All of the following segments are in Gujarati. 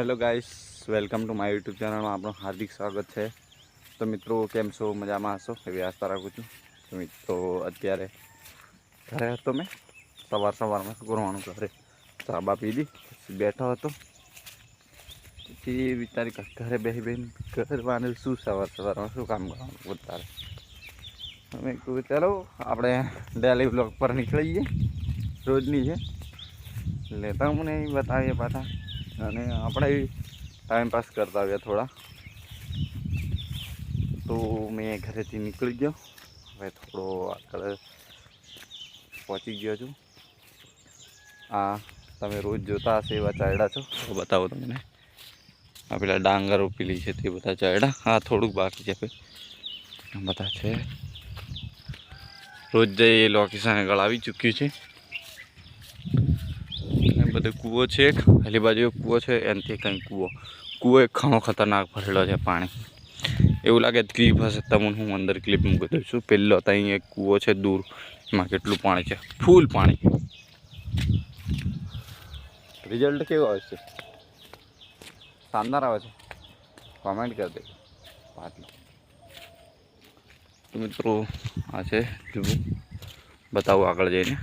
Hello guys, welcome to my YouTube ચેનલમાં આપણું હાર્દિક સ્વાગત છે. તો મિત્રો, કેમ છો? મજામાં હશો? એવી આસ્થા રાખું છું. તો મિત્રો, અત્યારે ઘરે હતો મેં. સવાર સવારમાં શું કરવાનું ઘરે ચાબા પીધી પછી બેઠો હતો. પછી વિચારી ઘરે બેસી બેન કરવાનું શું સવાર સવારમાં શું કામ કરવાનું વધારે અમે કહ્યું ચાલો, આપણે ડેલી બ્લોગ પર નીકળી જઈએ રોજની છે. લેતા મને બતાવીએ પાછા. અને આપણે ટાઈમ પાસ કરતા આવ્યા થોડા. તો મેં ઘરેથી નીકળી ગયો. હવે થોડો આગળ પહોંચી ગયો છું. આ તમે રોજ જોતા હશે એવા ચાયડા છો. તો બતાવો તમને. આ પેલા ડાંગરો પેલી છે તે બધા ચાયડા. હા થોડુંક બાકી છે બધા છે. રોજ જઈ લોકેશન આગળ આવી ચૂક્યું છે. બધો કૂવો છે એક. હાલી બાજુ કૂવો છે એનાથી કંઈ કૂવો. કૂવો એક ઘણો ખતરનાક ભરેલો છે પાણી. એવું લાગે ક્લિપ હશે તમને હું અંદર ક્લિપ મૂકી દઉં છું. પહેલો ત્યાં એક કૂવો છે દૂર. એમાં કેટલું પાણી છે? ફૂલ પાણી. રિઝલ્ટ કેવો આવે છે શાનદાર આવે છે. કોમેન્ટ કરી દે પાટલો તો મિત્રો આ છે. જુઓ બતાવું આગળ જઈને.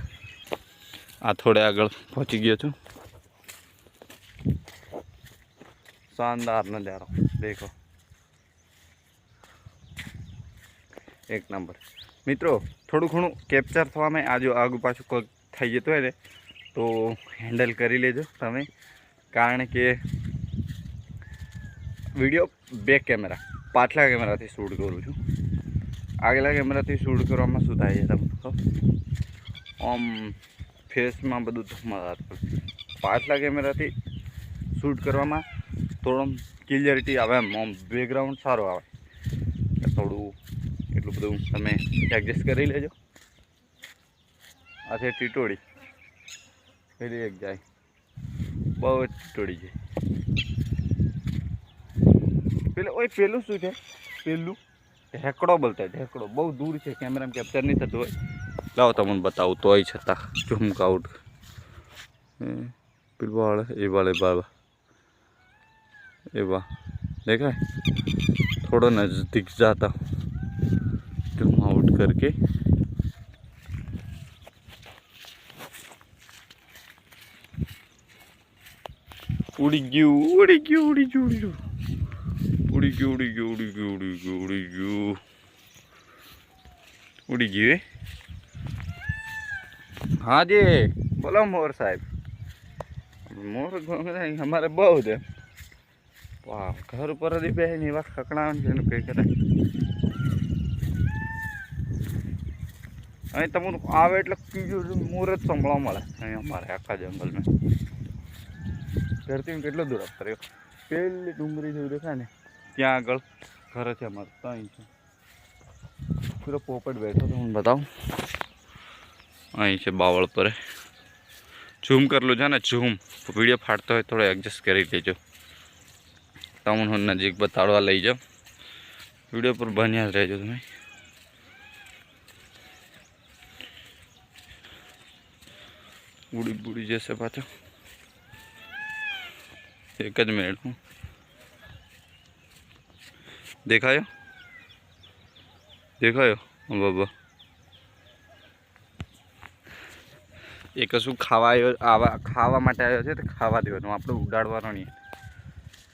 આ થોડે આગળ પહોંચી ગયો છું. શાનદાર નજારો દેખો એક નંબર મિત્રો થોડું ઘણું કેપ્ચર થવામાં આજુ આગુ પાછું કોઈ થઈ જતું હોય ને તો હેન્ડલ કરી લેજો તમે કારણ કે વીડિયો બેક કેમેરા પાછલા કેમેરાથી શૂટ કરું છું આગલા કેમેરાથી શૂટ કરવામાં શું થાય છે તમને આમ ફેસમાં બધું ધમાદાર પાછલા કેમેરાથી શૂટ કરવામાં થોડું ક્લિયરિટી આવે એમ. આમ બેકગ્રાઉન્ડ સારો આવે. થોડું એટલું બધું તમે એડજસ્ટ કરી લેજો. આ છે ટીટોળી. પેલી એક જાય. બહુ જ ટીટોળી છે. પેલું, ઓય, પેલું શું છે? પેલું? ઢેકડો બોલતા ઢેકડો. બહુ દૂર છે કેમેરામાં કેપ્ચર નહીં થતું હોય. લાવો તમને બતાવું, તોય છતાં. ઝુમક આઉટ પેલું વાળ, એ વાળે બાબા ये वाह, देखा है? थोड़ा नज़दीक जाता हूँ। तो जूम आउट करके। उड़ी गयो उड़ी गयो उड़ी गयो उड़ी गयो। उड़ी गयो उड़ी गयो उड़ी गयो उड़ी गयो, उड़ी गयू। उड़ी गयो। हाँ जी, बोलो मोर साहब। मोर हमारे बहुत है। વાહ, ઘર ઉપર જ બે ને વાત ખકડાવાનું છે, એનું કંઈ કરાય. અહીં તમારું આવે એટલે બીજું મુહૂર્ત સંભળવા મળે. અહીં અમારે આખા જંગલમાં. ઘરથી કેટલો દૂર રહ્યો પેલી ડુંગળી જેવું દેખાય ને, ત્યાં આગળ ઘર છે અમારે ત્યાં છે. પૂરો પોપટ બેઠો તો હું બતાવું. અહીં છે બાવળ પર. ઝૂમ કરેલું છે ને, ઝૂમ. વીડિયો ફાટતો હોય થોડો એડજસ્ટ કરી લેજો. તમને હું નજીક બતાડવા લઈ જાઓ. વીડિયો પર બન્યા જ રહેજો તમે. ઉડી બુડી જશે પાછો. એક જ મિનિટ હું. દેખાયો? દેખાયો? બાબા. એ કશું ખાવા આવ્યો આવા ખાવા માટે આવ્યો છે તો ખાવા દેવાનું. આપણે ઉડાડવાનો નહીં.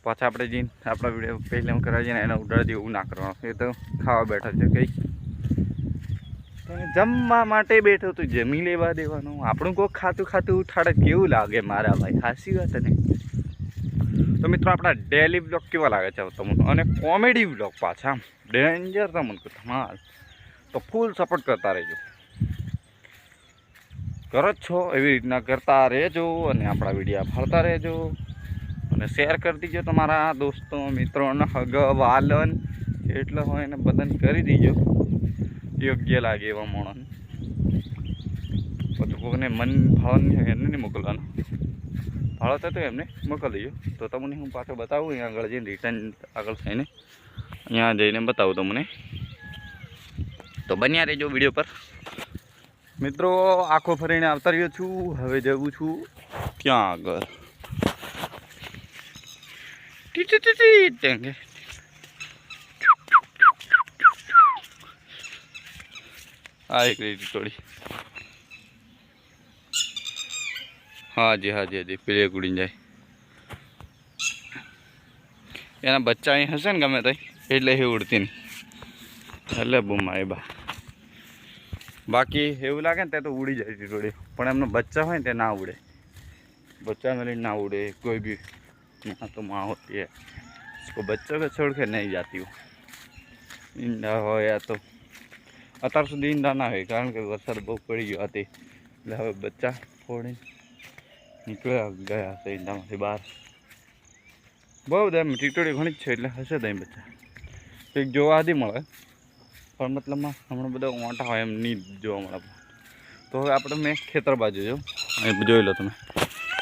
પાછા આપણે જઈને આપણા વીડિયો પહેલાં કરવા જઈને એના ઉડાડી દેવું ના કરવાનું. એ તો ખાવા બેઠો છે કંઈ જમવા માટે બેઠો તું જમી લેવા દેવાનું. આપણું કોઈ ખાતું ખાતું ઉઠાડે કેવું લાગે મારા ભાઈ? હાસી વાત ને. તો મિત્રો આપણા ડેલી બ્લોગ કેવા લાગે છે તમને? અને કોમેડી બ્લોગ પાછા. ડેન્જર તમને ધમાલ તો ફૂલ સપોર્ટ કરતા રહેજો. કરો જ છો. એવી રીતના કરતા રહેજો અને આપણા વિડીયા ફરતા રહેજો. અને શેર કરી દીજો તમારા દોસ્તો, મિત્રોને હગ, વાલન એટલે હોય એને બદન કરી દીજો. યોગ્ય લાગે એવા મોણન. પછી કોઈને મન ભાવન એમને નહીં મોકલવાનું. ભાડો થતો એમને મોકલી દીજો તો તમને હું પાછો બતાવું, અહીંયા આગળ જઈને રિટર્ન આગળ થઈને અહીંયા જઈને બતાવું તમને. તો બન્યા રહેજો વીડિયો પર. મિત્રો, આખો ફરીને આવતા રહ્યો છું. હવે જવું છું ક્યાં આગળ. Titi આવી ગઈ થોડી હાજી હાજી હાજી પેલી ઉડીને જાય એના બચ્ચા અહીં હશે ને ગમે તઈ એટલે એ ઉડતી નહીં એટલે બૂમ આવી બાકી એવું લાગે ને તે તો ઉડી જાય ટીટોળી પણ એમનો બચ્ચા હોય ને તે ના ઉડે બચ્ચા મળી ના ઉડે કોઈ બી यहाँ तो माँ होती है उसको बच्चों को छोड़ के नहीं जाती हूँ ઈંડા હોય યા તો અત્યાર સુધી ઈંડા ના હોય કારણ કે વરસાદ બહુ પડી ગયો હતી એટલે હવે બચ્ચા ફોડીને નીકળ્યા ગયા છે ઈંડામાંથી બહાર બહુ બધા એમ ટીટોડી ઘણી જ છે એટલે હશે ત્યાં બચ્ચા કંઈક જોવા આદિ મળે પણ મતલબમાં હમણાં બધા ઓંટા હોય એમ નહીં જોવા મળે તો હવે આપણે મેં ખેતર બાજુ જો અહીં જોઈ લો તમે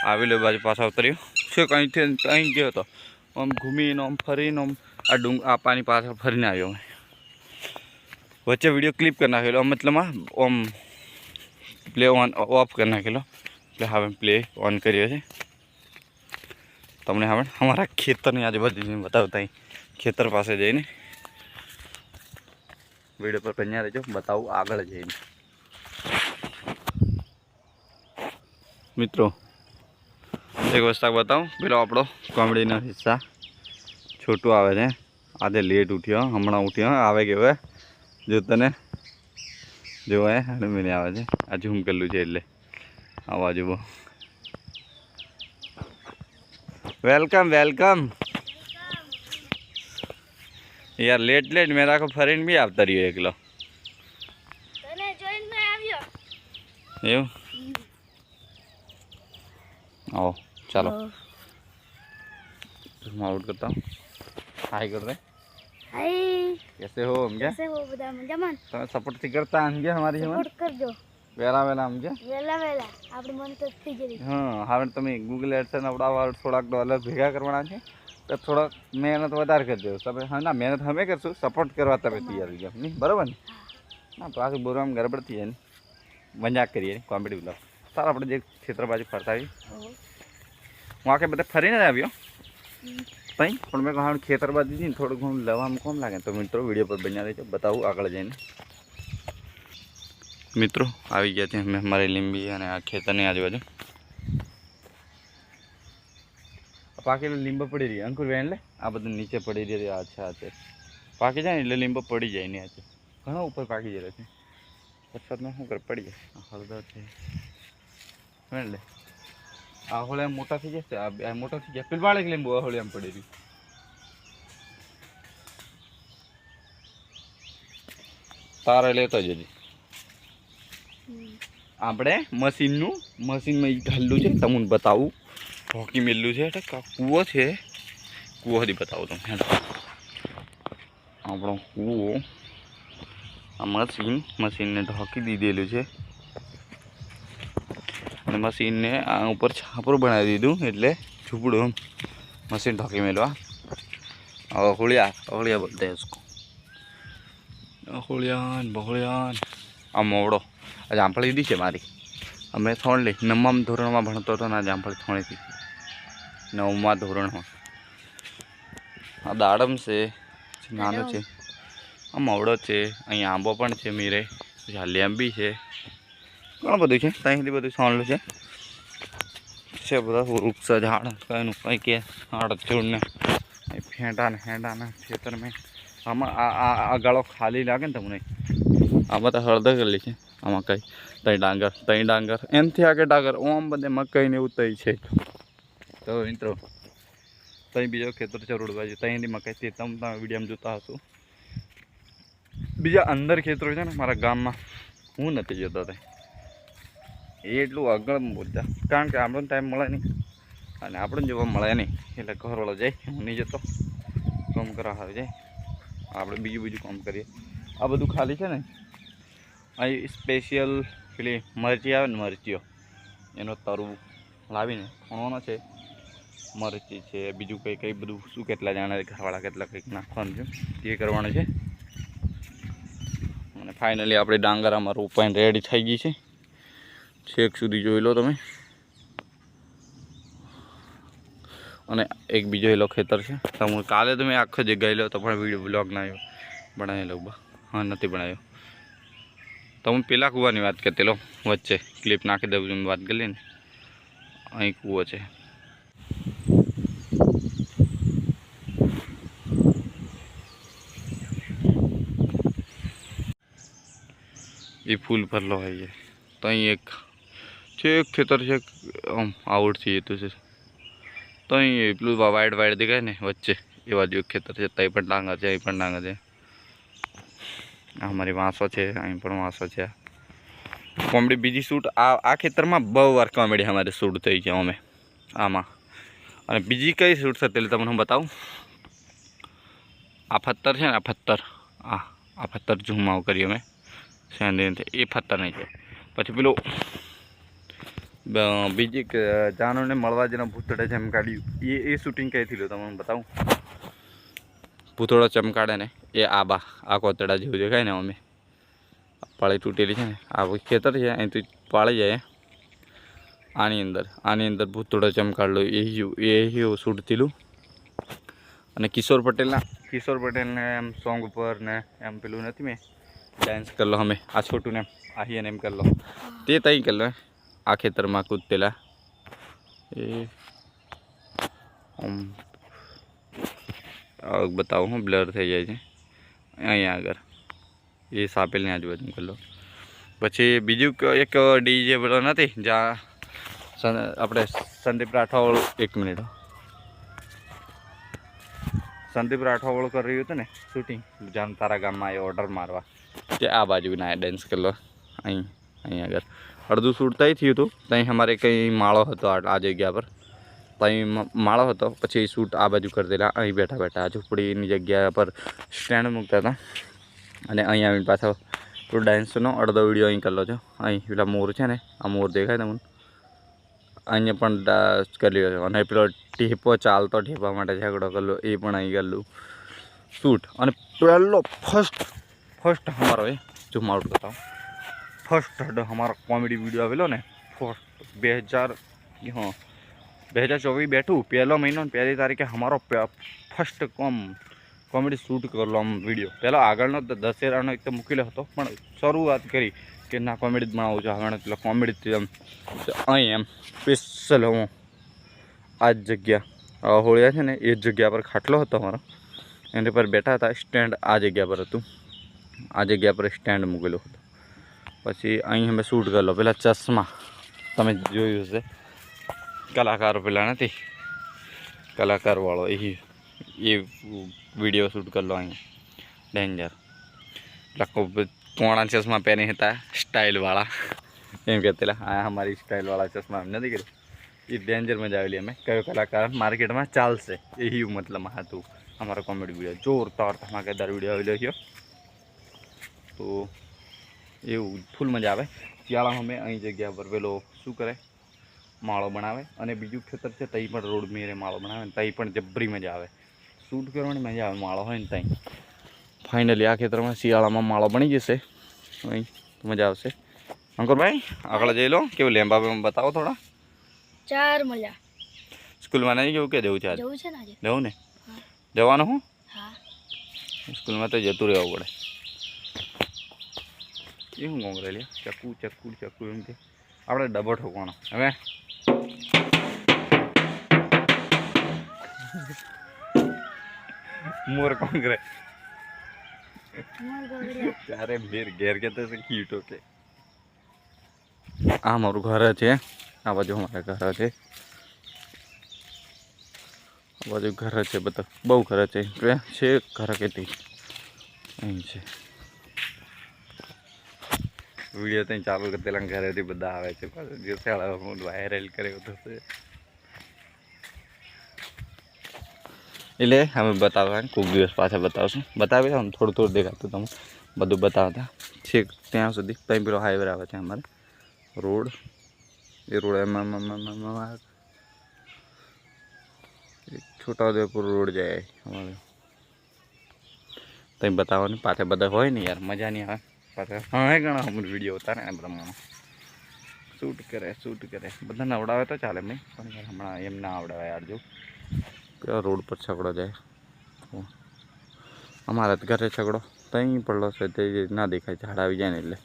આવી લો બાજુ પાછા ઉતર્યો છે અહીંથી અહીં ગયો હતો. આમ ઘૂમીને, આમ ફરીને, આમ આ ડુંગ, આ પાણી પાછળ ફરીને આવ્યો મેં વચ્ચે વીડિયો ક્લિપ કરી નાખેલો. આમ મતલબમાં આમ પ્લે ઓન ઓફ કરી નાખેલો. એટલે હવે પ્લે ઓન કર્યો છે તમને હવે અમારા ખેતરની આજુબાજુ બતાવતા અહીં ખેતર પાસે જઈને વીડિયો પર બન્યા રહેજો. બતાવું આગળ જઈને. મિત્રો એક વસ્તુ બતાવું? પેલો આપણો કોમેડીનો હિસ્સા. છોટું આવે છે. આજે લેટ ઉઠ્યો હમણાં ઉઠ્યો. આવે કે હવે? જો તને. જોવા એ હળમીને આવે છે. આ ઝૂમ કરેલું છે એટલે. આ જુઓ. બહુ વેલકમ વેલકમ. યાર લેટ લેટ મેં રાખો ફરીને બી આવતા રહ્યો એકલો. એવું? આવો. ચાલો आउट करता हूँ हाय कर रहे હાય कैसे हो हम क्या कैसे હો બધા મજામાં તમે સપોર્ટ થી કરતા हम क्या हमारी हिम्मत સપોર્ટ કરજો વેલા વેલા हम क्या વહેલા વહેલા આપણે મન તો થઈ જરી હા હવે તમે ગૂગલ એડસન અવડાવવા થોડાક ડોલર ભેગા કરવાના છે તો થોડાક મહેનત વધારે કરજો તમે હા ના મહેનત અમે કરશું સપોર્ટ કરવા તમે તૈયાર થઈ જાઓ નહીં બરાબર ને ના પાછું બોલવામાં ગડબડ થઈ જાય ને મજાક કરીએ કોમેડી બોલાવ સારું આપણે જે ક્ષેત્ર બાજુ ફરતા આવીએ હું આખે બધા ફરીને જ આવ્યો તઈ પણ મેં કહ્યું ખેતર બાજુ જઈને થોડું ઘણું લેવામાં કોમ લાગે તો મિત્રો વીડિયો પર બન્યા રહેજો બતાવું આગળ જઈને મિત્રો આવી ગયા છે અમે અમારી લીંબી અને આ ખેતરની આજુબાજુ પાકેલી લીંબો પડી રહી અંકુર વેણ લે આ બધું નીચે પડી રહી અચ્છા છે પાકી જાય ને એટલે લીંબો પડી જાય ને આજે ઘણો ઉપર પાકી જાય છે વરસાદમાં શું કરે પડી જાય આ હળદર છે વેણ લે આ હોળે મોટા થઈ જશે. આ મોટા થઈ ગયા પેલું લીંબુ આ હોળે આમ પડી રહ્યું તારે લેતો જજે આપણે મશીનનું મશીનમાં એ ઘાલું છે. તમને બતાવું. હોકી મેલું છે. એટલે કૂવો છે. કૂવો સુધી બતાવું તમને. આપણો કૂવો આ મશીન મશીનને ઢોકી દીધેલું છે. અને મશીનને આ ઉપર છાપરું બનાવી દીધું, એટલે ઝૂપડું મશીન ઢોકી મેળવા અહોળિયા અહોળિયા બોલતા હૈ અહોળિયાન આ મોવડો. આ જામફળી દીધી છે મારી. અમે થોણલી નવમા ધોરણમાં ભણતો હતો ને આ જામફળી થોણીથી. નવમા ધોરણમાં. આ દાડમ છે, નાનો છે. આ મોવડો છે, અહીં આંબો પણ છે, મીરે. પછી હલ્લી આંબી છે. ઘણું બધું છે ત્યાંથી બધું સાંડલું છે છે બધા વૃક્ષ ઝાડ કંઈનું કંઈ કે હાડ છોડને ને ફેંટા ને હેંડા ને ખેતર મેં આમાં આ આ આ ગાળો ખાલી લાગે ને તમને આમાં તો હળદર કરેલી છે આમાં કઈ તઈ ડાંગર તઈ ડાંગર એમથી આગળ ડાંગર ઓમ બધે મકાઈ ને એવું તઈ છે તો મિત્રો તઈ બીજો ખેતર છે રોડ બાજુ તઈની મકાઈ તે તમે તમે વિડીયોમાં જોતા હશો બીજા અંદર ખેતરો છે ને મારા ગામમાં હું નથી જતો તે એ એટલું આગળ બોલતા કારણ કે આપણને ટાઈમ મળે નહીં. અને આપણને જોવા મળે નહીં. એટલે ઘરવાળો જાય, હું નહીં જતો. કામ કરવા આવી જાય. આપણે બીજું બીજું કામ કરીએ. આ બધું ખાલી છે ને? અહીં સ્પેશિયલ પેલી મરચી આવે ને મરચીઓ. એનો તરવું લાવીને ખણવાનો છે. મરચી છે, બીજું કંઈ કંઈ બધું શું કેટલા જાણે ઘરવાળા કેટલા કંઈક નાખવાનું છે. તે કરવાનું છે. અને ફાઇનલી આપણે ડાંગર અમારું ઉપાઈને રેડી થઈ ગઈ છે. છેક સુધી જોઈ લો તમે. અને એક બીજો એલો ખેતર છે. તમે કાલે તમે આખો જગ્યાએ ગયેલો તો પણ વીડિયો બ્લોગ ના આવ્યો. બનાવેલો બા હા, નથી બનાવ્યો તો હું પેલા કૂવાની વાત કરતેલો વચ્ચે ક્લિપ નાખી દઉં વાત કરી ને અહીં કૂવો છે. એ ફૂલ ભરલો હોય છે. તો અહીં એક છે, એક ખેતર છે આમ, આવડથી જતું છે. તો અહીં પેલું વાઇડ વાઇડ દેખાય ને, વચ્ચે. એ બાજુ ખેતર છે ત્યાં પણ ડાંગર છે, અહીં પણ ડાંગર છે. અમારી વાંસો છે, અહીં પણ વાંસો છે. કોમેડી બીજી શૂટ આ આ ખેતરમાં બહુ વાર કોમેડી અમારે શૂટ થઈ છે, અમે. આમાં. અને બીજી કઈ શૂટ છે તે તમને હું બતાવું? આ પથ્થર છે ને, આ પથ્થર આ આ પથ્થર ઝૂમ કરીએ કરી અમે સેન્ડ એ પથ્થર નહીં છે. પછી પેલું બીજી એક જાનોને મળવા જેના ભૂતળે ચમકાડ્યું. એ એ શૂટિંગ કઈ થયું તમને બતાવું. ભૂતળો ચમકાડે ને એ આ બા આ કોતડા જેવું દેખાય ને અમે. પાળી તૂટેલી છે ને આ ખેતર છે અહીંથી પાળી જાય. આની અંદર આની અંદર ભૂતળો ચમકાડલો એ હ્યુ- એ હ્યુ શૂટ થયેલું. અને કિશોર પટેલના કિશોર પટેલને એમ સોંગ ઉપર ને એમ પેલું નથી મેં. ડાન્સ કરલો અમે આ છોટું ને એમ અને એમ કરલો. તે તઈ કરલો. આ ખેતરમાં કૂદતેલા. એ. બતાવું હું, બ્લર થઈ જાય છે. અહીંયા આગળ. એ સાપેલની આજુબાજુ કરો પછી બીજું એક ડીજે પેલો નથી જ્યાં આપણે સંદીપ રાઠોડ, એક મિનિટ સંદીપ રાઠોડ કરી રહ્યું હતું ને, શૂટિંગ જાણ તારા ગામમાં એ ઓર્ડર મારવા. તે આ બાજુ ના ડાન્સ કરલો. અહીં અહીં આગળ. અડધું શૂટ ત્યાં થયું હતું. ત્યાં અમારે કંઈ માળો હતો આ જગ્યા પર. ત્યાં માળો હતો. પછી શૂટ આ બાજુ કરી દેલા અહીં બેઠા બેઠા ઝૂંપડીની જગ્યા પર સ્ટેન્ડ મૂકતા હતા. અને અહીં આવીને પાછો પેલો ડાન્સનો અડધો વીડિયો અહીં કરેલો છે. અહીં પેલા મોર છે ને, આ મોર દેખાય તમને? અહીંયા પણ ડાન્સ કરી છે. અને પેલો ઢેપો ચાલતો ઢેપા માટે ઝઘડો કરેલો. એ પણ અહીં કરેલું. શૂટ અને પહેલો ફર્સ્ટ ફર્સ્ટ અમારો એ. જો મારું બતાવો. ફર્સ્ટ અમારો કોમેડી વીડિયો આવેલો ને. ફર્સ્ટ બે હજાર, હા, બે હજાર ચોવીસ બેઠું. પહેલો મહિનો પહેલી તારીખે અમારો ફર્સ્ટ કોમ કોમેડી શૂટ કરેલો આમ વીડિયો પહેલો આગળનો દશેરાનો એક મૂકેલો હતો, પણ શરૂઆત કરી કે ના કોમેડી જ બનાવું છું હવે પેલા કોમેડી એમ. અહીં એમ સ્પેશિયલ હું. આ જ જગ્યા. હોળિયા છે ને, એ જ જગ્યા પર ખાટલો હતો અમારો. એની પર બેઠા હતા સ્ટેન્ડ આ જગ્યા પર હતું. આ જગ્યા પર સ્ટેન્ડ મૂકેલું હતું. પછી અહીં અમે શૂટ કરેલો પેલા ચશ્મા. તમે જોયું હશે. કલાકાર પેલા નથી. કલાકારવાળો એ એ વીડિયો શૂટ કરેલો અહીં. ડેન્જર પેલા કો- કોણા ચશ્મા પહેરી હતા. સ્ટાઇલવાળા એમ કહેતેલા આ અમારી સ્ટાઇલવાળા ચશ્મા એમ નથી કર્યું. એ ડેન્જર મજા આવેલી અમે. કયો કલાકાર માર્કેટમાં ચાલશે. એ મતલબ હતું અમારો કોમેડી વીડિયો જોરદાર ધમાકેદાર વીડિયો આવેલો છે. તો એવું ફૂલ મજા આવે. શિયાળામાં અમે અહીં જગ્યા પર પેલો શું કરે? માળો બનાવે અને બીજું ખેતર છે તઈ પણ રોડ મેરે માળો બનાવે ને તઈ પણ જબરી મજા આવે. શૂટ કરવાની મજા આવે માળો હોય ને તઈ. ફાઇનલી આ ખેતરમાં શિયાળામાં માળો બની જશે. અહીં તો મજા આવશે. અંકુરભાઈ આગળ જઈ લો. કેવું લેમ્બા બેમ્બા બતાવો થોડા. ચાર મળ્યા સ્કૂલમાં નહીં જવું કે જવું છે આજે? જવું છે ને આજે? જવું ને? હા. જવાનું હું? હા. સ્કૂલમાં તો જતું રહેવું પડે. એ શું કોંગ્રેલી ચક્કુ ચક્કુ ચક્કુ એમ કે. આપણે ડબો ઠોકવાનો. હવે? મોર કોંગ્રે મોર ગોગડ્યા ત્યારે મેર ઘેર કે તો કીટો કે? આ મારું ઘર છે. આ બાજુ અમારા ઘર છે. આ બાજુ ઘર છે બધા. બહુ ઘર છે. કે છે ઘર કેતી અહીં છે. વીડિયો ત્યાં ચાલુ કરી દેલા ઘરેથી બધા આવે છે વાયરલ કર્યો તો એટલે અમે બતાવવા કોઈક દિવસ પાછા બતાવશું. બતાવી આમ થોડું થોડું દેખાતું તમે બધું બતાવતા. છેક ત્યાં સુધી ત્યાં પેલો હાઈવે આવે છે અમારે. રોડ. એ રોડ એમાં છોટાઉદેપુર રોડ જાય અમારે. ત્યાં બતાવવાની. પાછા બધા હોય ને યાર, મજા નહીં આવે. પાછા. હા ઘણા અમુક વીડિયો ઉતારે ને પ્રમાણે શૂટ કરે શૂટ કરે. બધાને આવડાવે તો ચાલે નહીં. પણ યાર હમણાં એમ ના આવડાવે યાર જો. કયો રોડ પર છકડો જાય. અમારા જ ઘરે છકડો ત્યાં પડલો છે તે ના દેખાય ઝાડ આવી જાય ને એટલે.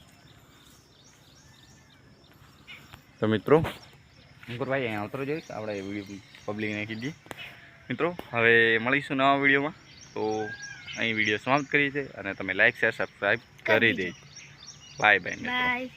તો મિત્રો? અંકુરભાઈ અહીંયા આવતો જોઈશ આપણે વીડિયો પબ્લિકને કીધી મિત્રો હવે મળીશું નવા વિડીયોમાં તો અહીં વીડિયો સમાપ્ત કરીએ છીએ. અને તમે લાઈક શેર સબસ્ક્રાઈબ કરી દેજો. Bye bye bye